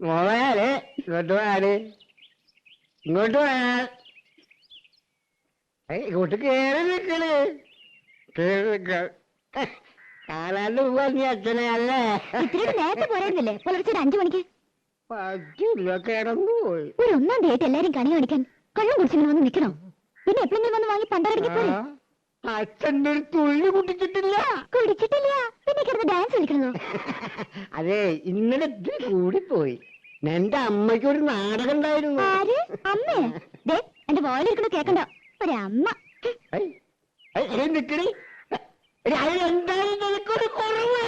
മോളെ ഇങ്ങോട്ട് പോയാൽ ഇങ്ങോട്ട് പോയാൽ ഇങ്ങോട്ട് കേറി നിക്കണ് കേറി നിക്ക. പോവാ അച്ഛനെ അല്ലേ? ഇത്തിരി നേരത്തെ പോരായിരുന്നില്ലേ? പുലർച്ചെ ഒരു അഞ്ചു മണിക്ക്? പറ്റില്ല കിടന്നു പോയി ഒരു ഒന്നാം ഡേറ്റ് എല്ലാരും കണി കാണിക്കാൻ. കള്ളം കുടിച്ചിങ്ങനെ വന്ന് നിക്കണോ പിന്നെ എപ്പോഴെങ്കിലും വന്ന് വാങ്ങി പണ്ടരടിക്ക് പോരെ? അച്ഛന്റെ ഒരു തുള്ളി കുടിച്ചിട്ടില്ല. കുടിച്ചിട്ടില്ല. പിന്നെ കിടന്ന് ഡാൻസ് കളിക്കണോ? അതെ ഇന്നലെ ഇത്തിരി കൂടിപ്പോയി. എന്റെ അമ്മയ്ക്ക് ഒരു നാടകം ഉണ്ടായിരുന്നു. ആര്? അമ്മേ ദേ എന്റെ വോയിലിരിക്കണ കേക്കണ്ട. ഒരമ്മ നിക്കടി. എടി, നിനക്കൊരു കുറവ്?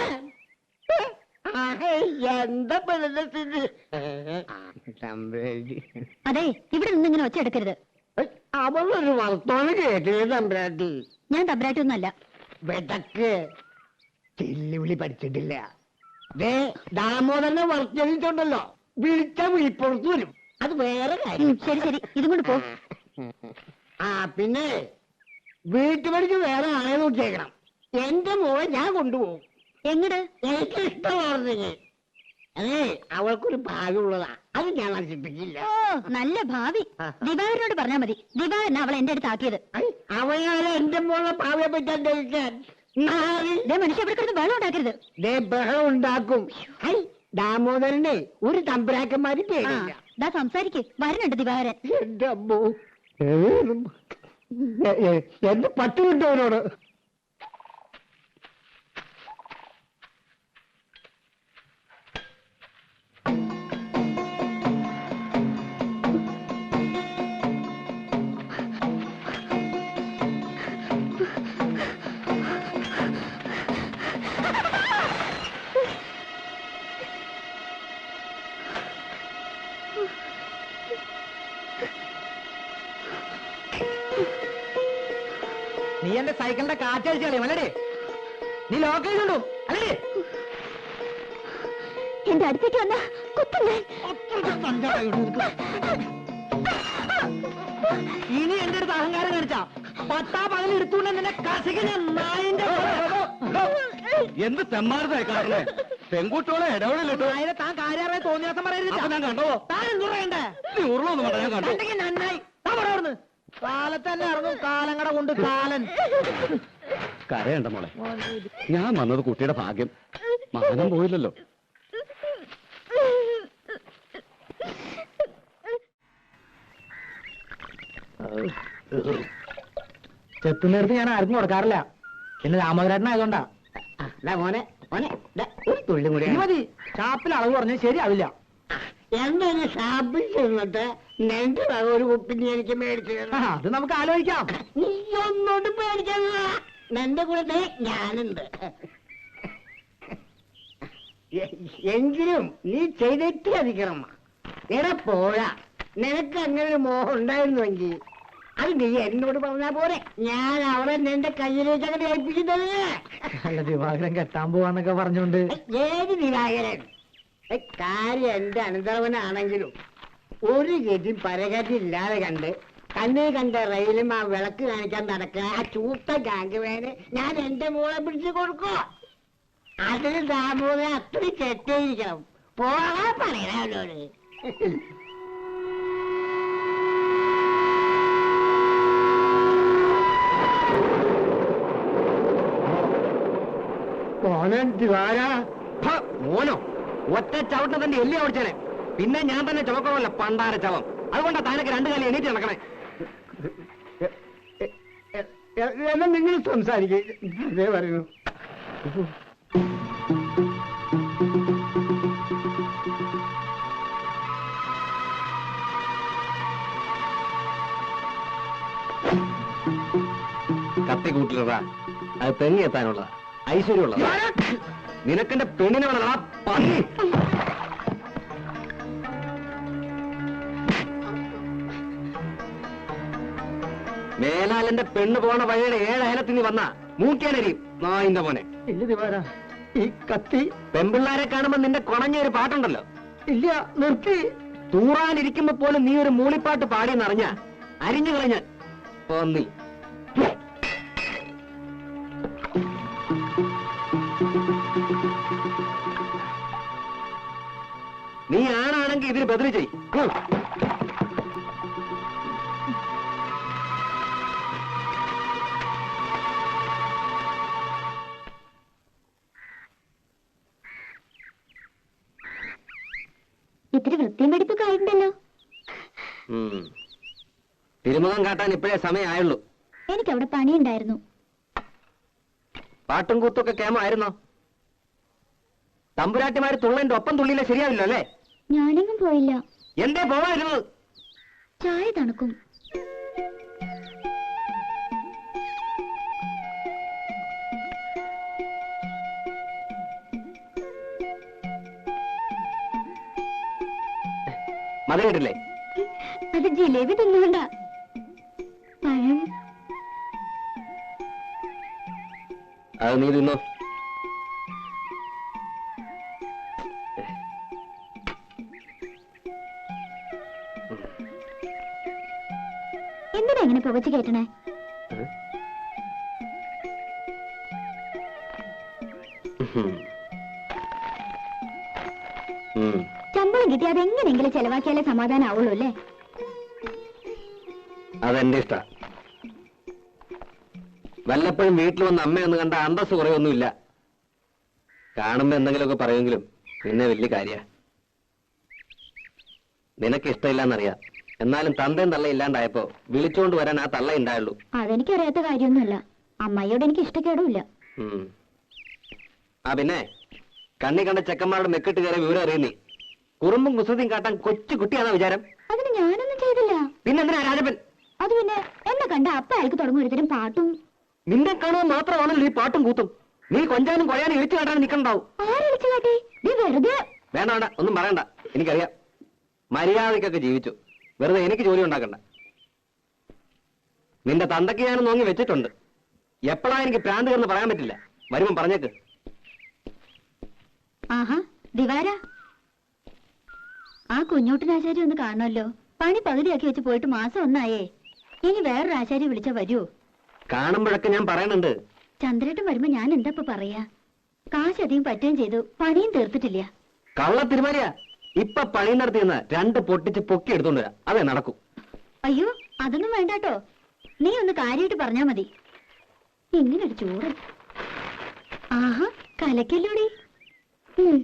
എന്താ പെണ്ണിന്റെ സ്ഥിതി? ആ, തമ്പുരാട്ടി. അതെ ഇവിടെ നിന്ന് ഇങ്ങനെ ഒച്ച എടുക്കരുത്. അവളൊരു വർത്തമാനം കേട്ടില്ലേ തമ്പുരാട്ടി? ഞാൻ തബ്രായിട്ടൊന്നുമല്ല വെടക്ക്. ചെല്ലുവിളി പഠിച്ചിട്ടില്ല. ദേ ദാമോദരനെ വർത്തിച്ചുണ്ടല്ലോ വിളിച്ച വിളിപ്പുറത്ത് വരും. അത് വേറെ കാര്യം. ശരി ശരി. ഇതും കൊണ്ട് പോ. ആ പിന്നെ വീട്ടുപടിക്ക് വേറെ ആളെ നോക്കിയേക്കണം. എന്റെ മോളെ ഞാൻ കൊണ്ടുപോകും. എങ്ങട്? എനിക്ക് ഇഷ്ടമാർന്നെങ്കിൽ അതെ അവൾക്കൊരു ഭാഗ്യമുള്ളതാ. അത് ഞാൻ നശിപ്പിക്കില്ല. ഓ നല്ല ഭാവി. ദിവാകരനോട് പറഞ്ഞാ മതി. ദിവാകരനാ അവളെ എന്റെ അടുത്ത് ആക്കിയത്. അവയാലെ എന്റെ മോളെ ഭാവിയെ പറ്റാൻ ദേ മനുഷ്യ ഇവിടെ കിടന്ന് വെള്ളം ഉണ്ടാക്കരുത്. ദേ ബഹളം ഉണ്ടാക്കും. ഹൈ ദാമോദരനെ ഒരു തമ്പുരാക്കന്മാര് ആ പേടില്ല. ദാ സംസാരിക്ക്. വരുന്നുണ്ട് ദിവാകരൻ എന്റെ അമ്മോ ഏതും. എ- എ- എന്റെ പട്ടി കിട്ടവനോട് സൈക്കിളിന്റെ കാറ്റടിച്ച് കളയും അല്ലേ നീ ലോക്ക് ചെയ്തുണ്ടോ അല്ലേ എന്റെ അടുത്തേക്ക് വന്ന ഇനി എന്റെ അടുത്ത് അഹങ്കാരം കാണിച്ചാ. പത്താ പകൽ എടുത്തുകൊണ്ട് നിന്നെ കസിക ഞാൻ നായിന്റെ എന്ത് തെമ്മാരതായി കാണുന്നേ? പെൺകുട്ടികളെ ഇടപെടലിട്ടോ അതിനെ താൻ കാര്യമായി തോന്നിയാസം പറയരുത് ഞാൻ കണ്ടോ? താൻ എന്തു പറയണ്ടേ? നീ ഉരുളൊന്നും വേണ്ട ഞാൻ കണ്ടു? നന്നായി. താ പറ അവിടുന്ന്. കാലത്തന്നെ ഇറങ്ങും. കാലങ്ങടെ കൊണ്ട് കാലൻ. കരയണ്ട മോളെ. ഞാൻ വന്നത് കുട്ടിയുടെ ഭാഗ്യം. മാനം പോയില്ലല്ലോ. ചെത്തുന്നിടത്ത് ഞാൻ ആർക്കും കൊടുക്കാറില്ല. പിന്നെ രാമകരാട്ടനായതുകൊണ്ടാ മോനെ മോനെ ഒരു തുള്ളി കൂടി മതി. ഷാപ്പിൽ അളവ് പറഞ്ഞാൽ ശരിയാവില്ല. എന്തൊരു ഷാപ്പിൽ ചെന്നിട്ട് നിന്റെ വക ഒരു കുപ്പിന് എനിക്ക് മേടിച്ചു ആ, തരണം. അത് നമുക്ക് ആലോചിക്കാം. നീ ഒന്നോട്ട് പേടിക്കണ്ട നിന്റെ കൂടെ ദേ ഞാനുണ്ട്. എ- എങ്കിലും നീ ചെയ്തിട്ട് അധികണം എടാ പോരാ നിനക്ക് അങ്ങനെ ഒരു മോഹം ഉണ്ടായിരുന്നുവെങ്കിൽ അത് നീ എന്നോട് പറഞ്ഞാ പോരെ. ഞാൻ അവളെ നിന്റെ കയ്യിലേക്ക് അങ്ങനെ ഏൽപ്പിക്കുന്നത്. അല്ല ദിവാകരൻ കെട്ടാൻ പോവാന്നൊക്കെ പറഞ്ഞോണ്ട്. ഏത് ദിവാകരൻ? ഏ, കാര്യം എന്റെ അനന്തരവനാണെങ്കിലും ഒരു ഗതി പരഗതി ഇല്ലാതെ കണ്ട് കണ്ണേ കണ്ട റെയിലും ആ വിളക്ക് കാണിക്കാൻ നടക്കുക ആ ചൂത്ത ഗാങ്ക് വേന് ഞാൻ എന്റെ മോളെ പിടിച്ചു കൊടുക്കോ? അതിന് ദാമോദരൻ അത്രയും ചെറ്റേയിരിക്കണം പോകാൻ പറയണ അവനോട്. മോനോ ഒറ്റ ചവിട്ടത്തിന്റെ തന്റെ എല്ലി ഓടിച്ചേനെ. പിന്നെ ഞാൻ തന്നെ ചുമക്കണമല്ല പണ്ടാര ചവം. അതുകൊണ്ടാണ് താനൊക്കെ രണ്ടു കാലം എണീറ്റ് നടക്കണേ. എന്നാ നിങ്ങൾ സംസാരിക്കേ. പറയുന്നു. കത്തി കൂട്ടിലതാ. അത് തെങ്ങി എത്താനുള്ളതാ ഐശ്വര്യമുള്ളതാ നിനക്കെന്റെ പെണ്ണിനെ വേണടാ പന്നി. മേലാലെന്റെ പെണ്ണ് പോണ വഴിയുടെ ഏഴയലത്തിൽ നീ വന്ന. മൂക്കേനരിയും നായിന്റെ മോനെ. ഈ കത്തി പെമ്പിള്ളാരെ കാണുമ്പോ നിന്റെ കുണഞ്ഞ ഒരു പാട്ടുണ്ടല്ലോ. ഇല്ല നിർത്തി. തൂറാനിരിക്കുമ്പോ പോലും നീ ഒരു മൂളിപ്പാട്ട് പാടിയെന്നറിഞ്ഞ അരിഞ്ഞു കളഞ്ഞ പോന്നി നീ ആണാണെങ്കിൽ ഇതിന് ബദൽ ചെയ്യും. തിരുമുഖം കാട്ടാൻ ഇപ്പോഴേ സമയമായുള്ളൂ. എനിക്ക് അവിടെ പണിയുണ്ടായിരുന്നു. പാട്ടും കൂത്തൊക്കെ കേമായിരുന്നോ തമ്പുരാട്ടിമാര് തുള്ളന്റെ ഒപ്പം തുള്ളിയില്ല ശരിയാവില്ല അല്ലേ? ഞാനെങ്ങും പോയില്ല. എന്തേ പോവായിരുന്നു? ചായ തണുക്കും. മതി കേട്ടില്ലേ? അത് ജിലേബി തിന്നുകൊണ്ട. അത് നീ തിന്നോ. എന്തിനാ ഇങ്ങനെ പുകച്ചു കേട്ടണേ. ശമ്പളം കിട്ടി അതെങ്ങനെങ്കിലും ചെലവാക്കിയാലേ സമാധാനം ആവുള്ളൂ അല്ലേ? അതെന്റെ ഇഷ്ട. വല്ലപ്പോഴും വീട്ടിൽ വന്ന അമ്മയൊന്ന് കണ്ട അന്തസ് കുറയൊന്നുമില്ല. കാണുമ്പോ എന്തെങ്കിലുമൊക്കെ പറയുമെങ്കിലും പിന്നെ വലിയ കാര്യ. നിനക്ക് ഇഷ്ടമില്ലെന്നറിയാം. എന്നാലും തന്തയും തള്ള ഇല്ലാണ്ടായപ്പോ വിളിച്ചോണ്ട് വരാൻ ആ തള്ള ഉണ്ടായുള്ളൂ അതെനിക്കറിയാത്ത കാര്യമൊന്നുമല്ല. അമ്മയോട് എനിക്ക് ഇഷ്ടക്കേടുമില്ല. ആ പിന്നെ കണ്ണി കണ്ട ചെക്കന്മാരുടെ മെക്കിട്ട് കയറിയ വിവരം അറിയുന്നേ കുറുമ്പും കുസൃതിയും കാട്ടാൻ കൊച്ചു കുട്ടിയാണോ വിചാരം. അതിന് ഞാനൊന്നും ചെയ്തില്ല. പിന്നെന്തിനാ രാജപ്പൻ? അത് പിന്നെ എന്നെ കണ്ട അപ്പ അയാൾക്ക് തുടങ്ങും ഒരുതരം പാട്ടും നിന്നെ കാണാൻ മാത്രമാണല്ലോ ഈ പാട്ടും കൂത്തും. നീ കൊഞ്ചാനും കൊയാനും ഇഴിച്ചു കാട്ടാൻ നിൽക്കണ്ടാവും വേണ്ട വേണ്ട ഒന്നും പറയണ്ട. എനിക്കറിയാം. മര്യാദക്കൊക്കെ ജീവിച്ചു. വെറുതെ എനിക്ക് ജോലി ഉണ്ടാക്കണ്ട. നിന്റെ തന്തയ്ക്ക് ഞാൻ നോങ്ങി വെച്ചിട്ടുണ്ട്. എപ്പോഴാ എനിക്ക് പ്രാന്ത് എന്ന് പറയാൻ പറ്റില്ല. വരുമ്പം പറഞ്ഞേക്ക്. ആഹാ ദിവാര. ആ കുഞ്ഞോട്ടനാശാരി ഒന്ന് കാണുമല്ലോ പണി പകുതിയാക്കി വെച്ച് പോയിട്ട് മാസം ഒന്നായേ. ഇനി വേറൊരു ആശാരി വിളിച്ചാ വരൂ കാണുമ്പോഴൊക്കെ ഞാൻ പറയണുണ്ട് ചന്ദ്രേട്ടൻ വരുമ്പോ ഞാൻ എന്താ ഇപ്പൊ പറയാ? കാശ് അധികം പറ്റുകയും ചെയ്തു. പണിയും തീർത്തിട്ടില്ല. കള്ള തിരുമാരിയാ ഇപ്പൊ പണി നടത്തിയെന്ന് രണ്ട് പൊട്ടിച്ച് പൊക്കി എടുത്തോണ്ട് വരാം. അതെ നടക്കൂ. അയ്യോ അതൊന്നും വേണ്ടാട്ടോ. നീ ഒന്ന് കാര്യമായിട്ട് പറഞ്ഞാ മതി. ഇങ്ങനൊരു ചൂട് ആഹാ കലക്കല്ലൂടി. ഉവ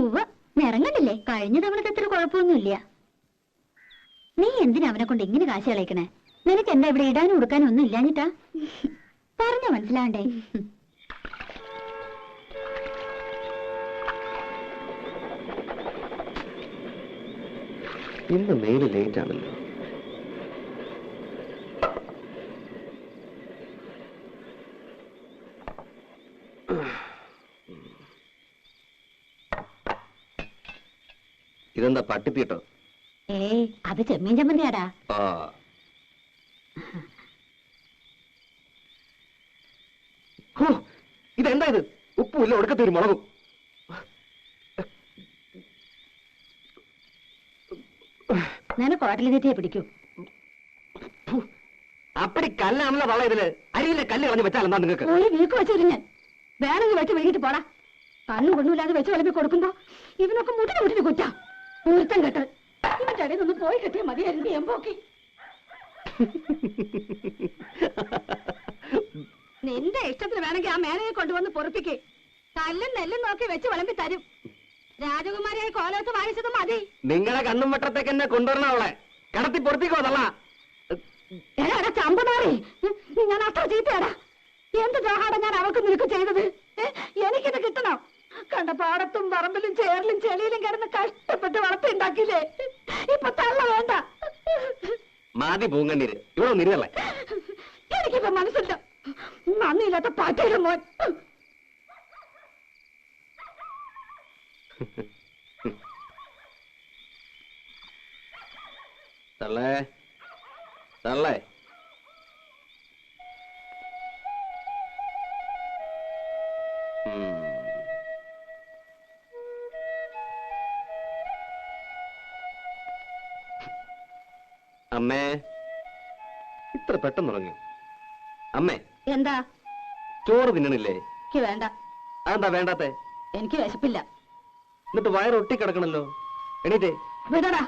ഉവ്വ നിറങ്ങണ്ടില്ലേ കഴിഞ്ഞ തവണത്തെ അത്ര കുഴപ്പമൊന്നുമില്ല. നീ എന്തിനാ അവനെ കൊണ്ട് ഇങ്ങനെ കാശ് കളയിക്കണേ? നിനക്ക് എന്താ ഇവിടെ ഇടാനും കൊടുക്കാനും ഒന്നും ഇല്ലാഞ്ഞിട്ടാ പറഞ്ഞ മനസ്സിലാണ്ടേ ഇന്ന് മെയിൽ ലേറ്റ് ആണല്ലോ. ഇതെന്താ പട്ടിപ്പിട്ടോ? ഏയ് അത് ചെമ്മീൻ ചമ്മന്തിയാടാ. ആ. ഇതെന്താ ഇത്? ഉപ്പുമില്ല ഒടുക്കത്തൊരു മുളകും. നിനക്ക് ഹോട്ടലിൽ തെറ്റിയെ പിടിക്കൂ. അപ്പടി കല്ലാണല്ലോ വള്ള ഇതിൽ. അരിയിലെ കല്ല് കളഞ്ഞ് വെച്ചാൽ എന്താ നിങ്ങൾക്ക് ഒരു വീക്ക് വെച്ചിരുന്നു ഞാൻ. വേണമെങ്കിൽ വെച്ച് വൈകിട്ട് പോടാ. കണ്ണും കൊണ്ടുമില്ലാതെ വെച്ച് വിളമ്പി കൊടുക്കുമ്പോ ഇവനൊക്കെ മുട്ടിന് മുട്ടിന് കുറ്റ. ഊർത്തം കെട്ടത് ഇവന്റെ ഇടയിൽ നിന്ന് പോയി കിട്ടിയ മതിയായിരുന്നു എമ്പോക്കി നിന്റെ ഇഷ്ടത്തിന് വേണമെങ്കിൽ ആ മേനയെ കൊണ്ടുവന്ന് പൊറുപ്പിക്കേ. കല്ലും നെല്ലും നോക്കി വെച്ച് വിളമ്പി തരും. രാജകുമാരിയായി കോലത്ത് വായിച്ചത് മതി. നിങ്ങളെ കണ്ണും വട്ടത്തേക്ക് എന്നെ കൊണ്ടുവരണം അവളെ. കടത്തി പൊറപ്പിക്കോതല്ല എടാ ഞാൻ അത്ര ചീത്തയാടാ. എന്ത് ദ്രോഹാടാ ഞാൻ അവൾക്ക് നിനക്ക് ചെയ്തത്? എനിക്കിത് കിട്ടണോ? കണ്ട പാടത്തും പറമ്പിലും ചേറിലും ചെളിയിലും കിടന്ന് കഷ്ടപ്പെട്ട് വളർത്തിണ്ടാക്കിയില്ലേ ഇപ്പൊ തള്ള വേണ്ട. മാതി പൂങ്കണ്ണീര് ഇവിടെ ഒന്നിരുന്നല്ലേ എനിക്കിപ്പോ മനസ്സില്ല. നന്ദിയില്ലാത്ത പാറ്റയുടെ മോൻ. തള്ളേ. തള്ളേ. അമ്മേ. ഇത്ര പെട്ടെന്ന് ഉറങ്ങി. അമ്മേ എന്താ? ചോറ് തിന്നണില്ലേ? എനിക്ക് വേണ്ട. അതെന്താ വേണ്ടാത്തെ? എനിക്ക് വിശപ്പില്ല. എന്നിട്ട് വയറൊട്ടി ഒട്ടിക്കിടക്കണല്ലോ. എണീറ്റേ. വിടടാ.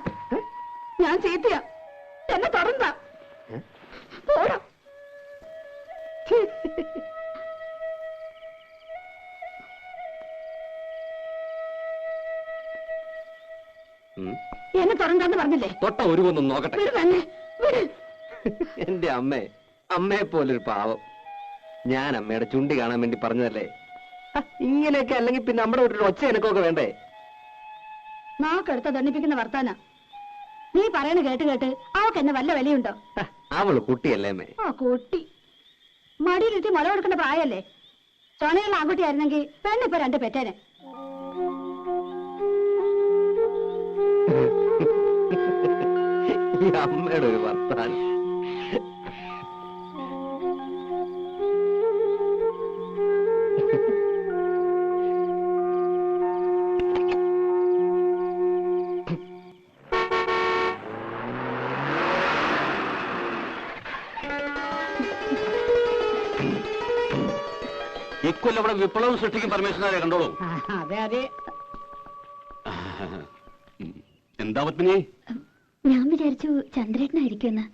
ഞാൻ ചീത്തയാ. എന്നെ തുടർന്ന പോടാ. എന്നെ തുടർന്നാന്ന് പറഞ്ഞില്ലേ? തൊട്ട ഒരുവൊന്നും നോക്കട്ടെ. എന്റെ അമ്മേ അമ്മയെ പോലൊരു പാവം. ഞാൻ അമ്മയുടെ ചുണ്ടി കാണാൻ വേണ്ടി പറഞ്ഞതല്ലേ? ഇങ്ങനെയൊക്കെ അല്ലെങ്കിൽ പിന്നെ നമ്മുടെ ഒരു ഒച്ച എനക്കൊക്കെ വേണ്ടേ? നാക്കെടുത്ത ദണ്ണിപ്പിക്കുന്ന വർത്താന. നീ പറയണ കേട്ട് കേട്ട് അവൾക്ക് എന്നെ വല്ല വിലയുണ്ടോ? അവൾ കുട്ടിയല്ലേ അമ്മേ? ആ കുട്ടി. മടിയിലിട്ട് മുല കൊടുക്കേണ്ട പ്രായല്ലേ ചൊണയുള്ള ആൺകുട്ടിയായിരുന്നെങ്കിൽ പെണ്ണിപ്പോ രണ്ട് പെറ്റേനെ. ഈ അമ്മയുടെ ഒരു വർത്താനം. ഇക്കൊല്ലം ഇവിടെ വിപ്ലവം സൃഷ്ടിക്കും പരമേശ്വരനാരെ കണ്ടോളൂ. അതെ അതെ. എന്താ പത്മിനി? ഞാൻ വിചാരിച്ചു ചന്ദ്രേട്ടനായിരിക്കുമെന്ന്.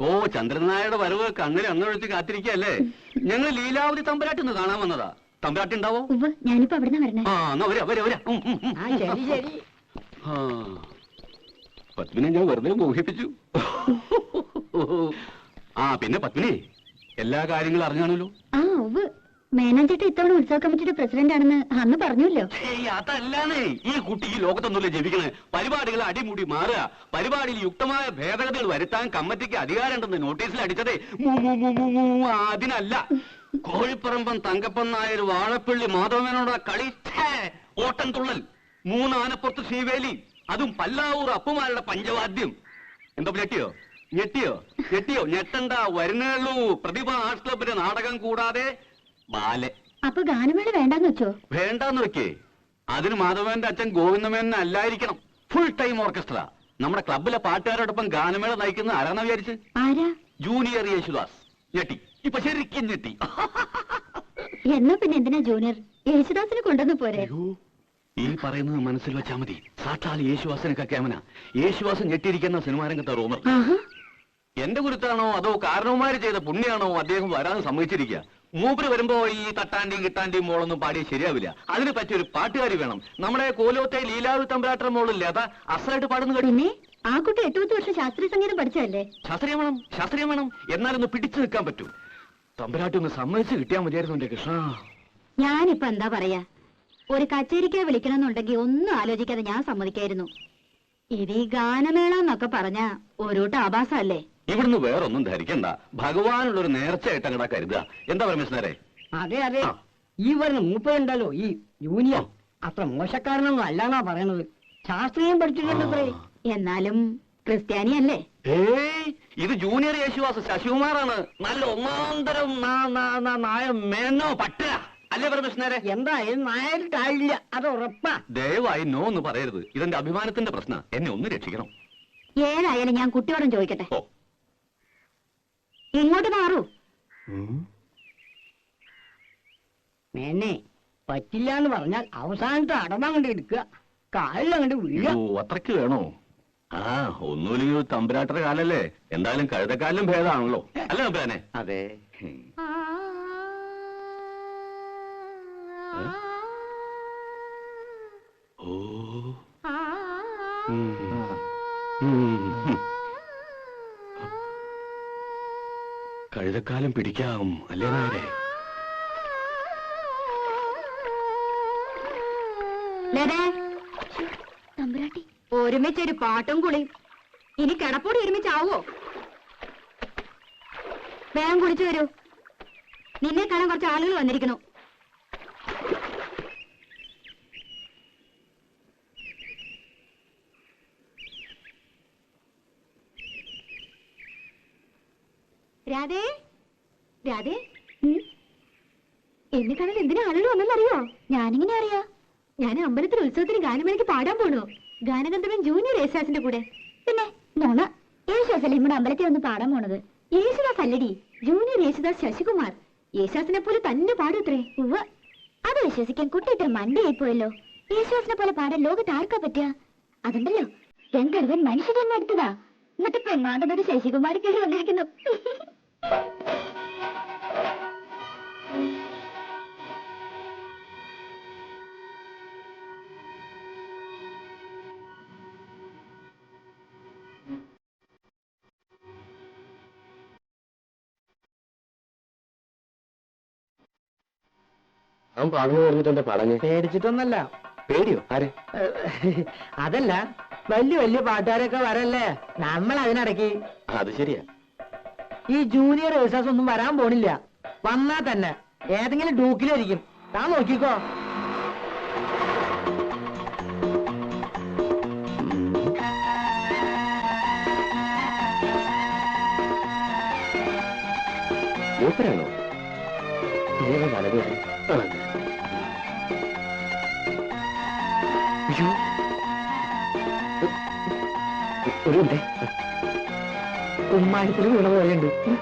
ഓ ചന്ദ്രനായുടെ വരവ് കണ്ണിൽ അങ്ങൊഴുത്തി കാത്തിരിക്കല്ലേ ഞങ്ങൾ ലീലാവതി തമ്പരാട്ടി ഒന്ന് കാണാൻ വന്നതാ. തമ്പരാട്ടി ഉണ്ടാവോ? ഞാനിപ്പോ അവിടെ വരണേ. ആ എന്നാ വരാ വരാ വരാ ഉം, ഉം, ഉം. ആ ശരി ശരി. ആ. പത്മിനെ ഞാൻ വെറുതെ മോഹിപ്പിച്ചു. ആ പിന്നെ പത്മിനി എല്ലാ കാര്യങ്ങളും അറിഞ്ഞാണല്ലോ. ആ ഉവ്വ്. മേനോൻ ചേട്ടൻ ഇത്തവണ ഉത്സവ കമ്മിറ്റിയുടെ പ്രസിഡന്റ് ആണെന്ന് അന്ന് പറഞ്ഞല്ലോ അതല്ലാന്നേ. ഈ കുട്ടി ഈ ലോകത്തൊന്നുമില്ല ജപിക്കണ് പരിപാടികൾ അടിമുടി മാറുക. പരിപാടിയിൽ യുക്തമായ ഭേദഗതികൾ വരുത്താൻ കമ്മിറ്റിക്ക് അധികാരമുണ്ടെന്ന് നോട്ടീസിൽ അടിച്ചതേ. അതിനല്ല. കോഴിപ്പറമ്പൻ തങ്കപ്പൻ നായർ വാഴപ്പള്ളി മാധവനോട് കളി. ഓട്ടം തുള്ളൽ. മൂന്നാനപ്പുറത്ത് ശ്രീവേലി. അതും പല്ലാവൂർ അപ്പുമാരുടെ പഞ്ചവാദ്യം. എന്താ ഞെട്ടിയോ? ഞെട്ടിയോ? ഞെട്ടിയോ? ഞെട്ടണ്ട വരുന്നേയുള്ളൂ പ്രതിഭ ആർട്സ് ക്ലബിന്റെ നാടകം കൂടാതെ ബാലെ. അപ്പൊ ഗാനമേള വേണ്ടെന്ന് വെച്ചോ? വേണ്ടെന്ന് വെക്കേ. അതിന് മാധവന്റെ അച്ഛൻ ഗോവിന്ദമേനൻ അല്ലായിരിക്കണം. ഫുൾ ടൈം ഓർക്കസ്ട്ര നമ്മുടെ ക്ലബിലെ പാട്ടുകാരോടൊപ്പം ഗാനമേള നയിക്കുന്ന ആരാന്നാ വിചാരിച്ച്? ആരാ? ജൂനിയർ യേശുദാസ്. ഞെട്ടി. ഇപ്പൊ ശരിക്കും ഞെട്ടി. എന്നാ പിന്നെ എന്തിനാ ജൂനിയർ യേശുദാസിനെ കൊണ്ടുവന്ന് പോരെ. ഈ പറയുന്നത് മനസ്സിൽ വെച്ചാ മതി. സാക്ഷാൽ യേശുവാസനൊക്കെ ക്യാമന. യേശുദാസൻ ഞെട്ടിയിരിക്കുന്ന സിനിമാ രംഗത്തെ റൂമർ എന്റെ കുരുത്താണോ അതോ കാരണവുമാര് ചെയ്ത പുണ്യാണോ അദ്ദേഹം വരാൻ സമ്മതിച്ചിരിക്കുക മൂപ്പര് വരുമ്പോ ഈ തട്ടാണ്ടിയും കിട്ടാണ്ടിയും മോളൊന്നും പാടിയ ശരിയാവില്ല. അതിന് പറ്റിയൊരു പാട്ടുകാരി വേണം. നമ്മുടെ കോലോത്തെ ലീലാവി തമ്പരാട്ടർ മോളില്ലേ അതാ അസലായിട്ട് പാടുന്നു പിന്നെ ആ കുട്ടി എട്ടു പത്ത് വർഷം ശാസ്ത്രീയ സംഗീതം പഠിച്ചതല്ലേ? ശാസ്ത്രീയം വേണം ശാസ്ത്രീയം വേണം. എന്നാലൊന്ന് പിടിച്ചു നിൽക്കാൻ പറ്റൂ. തമ്പരാട്ടി ഒന്ന് സമ്മതിച്ച് കിട്ടിയാൽ മതിയായിരുന്നു എന്റെ കൃഷ്ണ. ഞാനിപ്പോ എന്താ പറയാ? ഒരു കച്ചേരിക്ക് വിളിക്കണമെന്നുണ്ടെങ്കിൽ ഒന്നും ആലോചിക്കാതെ ഞാൻ സമ്മതിക്കായിരുന്നു. ഇത് ഈ ഗാനമേള എന്നൊക്കെ പറഞ്ഞ ഒരു ആഭാസല്ലേ ഇവിടുന്ന് വേറൊന്നും ധരിക്കണ്ട. ഭഗവാനുള്ള ഒരു നേർച്ചയായിട്ട് അങ്ങടാ കരുതുക. എന്താ പരമേശ്വരേ അതെ അതെ. ഈ വരുന്ന മൂപ്പരുണ്ടല്ലോ ഈ ജൂനിയർ അത്ര മോശക്കാരനൊന്നും അല്ലാന്നാ പറയണത്. ശാസ്ത്രീയം പഠിച്ചിട്ടുണ്ടത്രേ. എന്നാലും ക്രിസ്ത്യാനിയല്ലേ? ഏയ് ഇത് ജൂനിയർ യേശുവാസ് ശശികുമാറാണ്. നല്ല ഒന്നാന്തരം നാ- നാ- നാ- നായ മേനോ പട്ട. അല്ലേ പരമേശ്വരേ എന്തായാലും നായരിട്ടായില്ല അത് ഉറപ്പാ. ദയവായി നോ എന്ന് പറയരുത്. ഇതെന്റെ അഭിമാനത്തിന്റെ പ്രശ്നം. എന്നെ ഒന്ന് രക്ഷിക്കണം. ഏതായാലും ഞാൻ കുട്ടിയോടും ചോദിക്കട്ടെ. ഓ. ഇങ്ങോട്ട് മാറൂ. മേനെ പറ്റില്ല എന്ന് പറഞ്ഞാൽ അവസാനത്തെ അടമ അങ്ങോട്ട് എടുക്കുക. കാലിലങ്ങോട്ട് വീഴുക. അയ്യോ അത്രയ്ക്ക് വേണോ? ആ ഒന്നുമില്ലെങ്കിൽ ഒരു തമ്പുരാട്ടയുടെ കാലല്ലേ? എന്തായാലും കഴുതക്കാലിലും ഭേദമാണല്ലോ അല്ലേ തമ്പുരാനെ? അതെ. ഓ. കഴുതക്കാലം പിടിക്കാം അല്ലേ നായരെ? ഒരുമിച്ചൊരു പാട്ടും കുളിയും ഇനി കിടപ്പോടി ഒരുമിച്ചാവോ? വേഗം കുളിച്ചു വരൂ. നിന്നെ കാണാൻ കുറച്ച് ആളുകൾ വന്നിരിക്കണു രാധേ? രാധേ? എന്നെ കാണാൻ എന്തിനാ ആളുകൾ വന്നെന്നറിയോ ഞാനിങ്ങനെ അറിയാ. ഞാൻ അമ്പലത്തിൽ ഉത്സവത്തിന് ഗാനമേളയ്ക്ക് പാടാൻ പോണു. ഗാനഗന്ധർവൻ ജൂനിയർ യേശുദാസിന്റെ കൂടെ. പിന്നെ നോണ യേശുദാസല്ലേ നമ്മുടെ അമ്പലത്തിൽ വന്ന് പാടാൻ പോണത്? യേശുദാസ് അല്ലടി ജൂനിയർ യേശുദാസ് ശശികുമാർ. യേശുദാസിനെ പോലെ തന്നെ പാടുത്രേ ഉവ്വ. അത് വിശ്വസിക്കാൻ കുട്ടി ഇത്ര മണ്ടയായി പോയല്ലോ. യേശുദാസിനെ പോലെ പാടാൻ ലോകത്ത് ആർക്കാ പറ്റുക അതുണ്ടല്ലോ. ഗന്ധർവൻ മനുഷ്യ തന്നെ എടുത്തതാ. എന്നിട്ട് പെണ്ണാണ്ടെന്നൊരു ശശികുമാരി കയറി വന്നിരിക്കുന്നു അവൻ പറഞ്ഞു പറഞ്ഞിട്ട് പടഞ്ഞ്? പേടിച്ചിട്ടൊന്നല്ല. പേടിയോ? ആരെ? അതല്ല വലിയ വലിയ പാട്ടുകാരൊക്കെ വരല്ലേ? നമ്മൾ അതിനടക്കി അത് ശരിയാ. ഈ ജൂനിയർ ഏഴ്സാസ് ഒന്നും വരാൻ പോണില്ല. വന്നാ തന്നെ. ഏതെങ്കിലും ഡൂക്കിലായിരിക്കും. താൻ നോക്കിക്കോ. മൂപ്പരാണോ? ഉമ്മായത്തിൽ വീണ പോലെയുണ്ട്.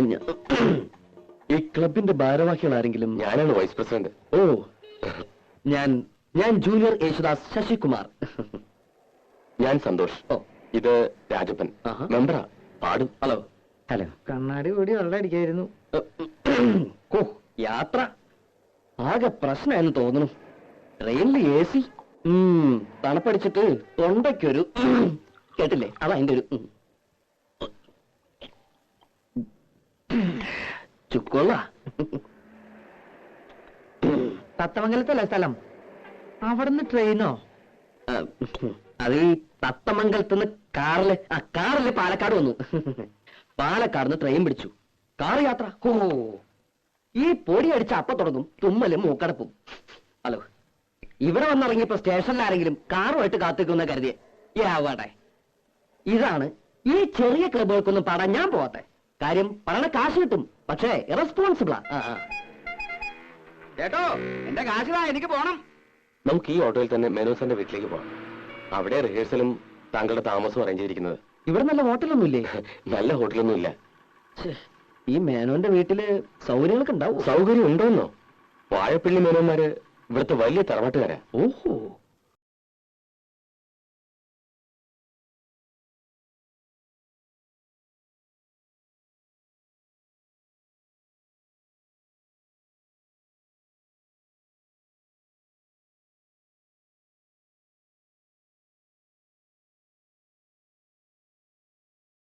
ഞാ- ഈ ക്ലബിന്റെ ഭാരവാഹികൾ ആരെങ്കിലും? ഞാനാണ് വൈസ് പ്രസിഡന്റ്. ഓ ഞാൻ ഞാൻ ജൂനിയർ യേശുദാസ് ശശികുമാർ. ഞാൻ സന്തോഷ്. ഓ. ഇത് രാജപ്പൻ. മെമ്പറാ. പാടും. ഹലോ. ഹലോ കണ്ണാടി കൂടി വെള്ളം അടിക്കായിരുന്നു ഓ. യാത്ര? ആകെ പ്രശ്നമെന്ന് തോന്നുന്നു. ട്രെയിനിൽ എ സി തണുപ്പടിച്ചിട്ട് തൊണ്ടയ്ക്കൊരു കേട്ടില്ലേ? അതാ അതിന്റെ ഒരു ചുക്കോള. തത്തമംഗലത്തല്ലേ സ്ഥലം? അവിടുന്ന് ട്രെയിനോ? അത് തത്തമംഗലത്ത് നിന്ന് കാറിൽ ആ കാറിൽ പാലക്കാട് വന്നു. പാലക്കാട് നിന്ന് ട്രെയിൻ പിടിച്ചു. കാർ യാത്ര. ഓ ഈ പൊടി അടിച്ച അപ്പ തുടങ്ങും തുമ്മലും മൂക്കടപ്പും. ഹലോ ഇവിടെ വന്നിറങ്ങിയപ്പോ സ്റ്റേഷനിൽ ആരെങ്കിലും കാറുമായിട്ട് കാത്തിക്കുന്ന കരുതിയ. യാവട്ടെ ഇതാണ് ഈ ചെറിയ ക്ലബുകൾക്കൊന്നും പാടാൻ ഞാൻ പോവാത്തെ. കാര്യം പറയണ കാശ് കിട്ടും പക്ഷേ ഇറസ്പോൺസിബിളാ ചേട്ടോ എന്റെ കാശിലാ എനിക്ക് പോണം. നമുക്ക് ഈ ഓട്ടോയിൽ തന്നെ മേനോസന്റെ വീട്ടിലേക്ക് പോകാം അവിടെ റിഹേഴ്സലും താങ്കളുടെ താമസവും അറേഞ്ച് ചെയ്തിരിക്കുന്നത്. ഇവിടെ നല്ല ഹോട്ടലൊന്നുമില്ലേ? നല്ല ഹോട്ടലൊന്നുമില്ല. ഈ മേനോന്റെ വീട്ടിൽ സൗകര്യങ്ങളൊക്കെ ഉണ്ടാവും? സൗകര്യം ഉണ്ടോന്നോ? വാഴപ്പള്ളി മേനോന്മാര് ഇവിടുത്തെ വലിയ തറവാട്ടുകാരാ. ഓഹോ.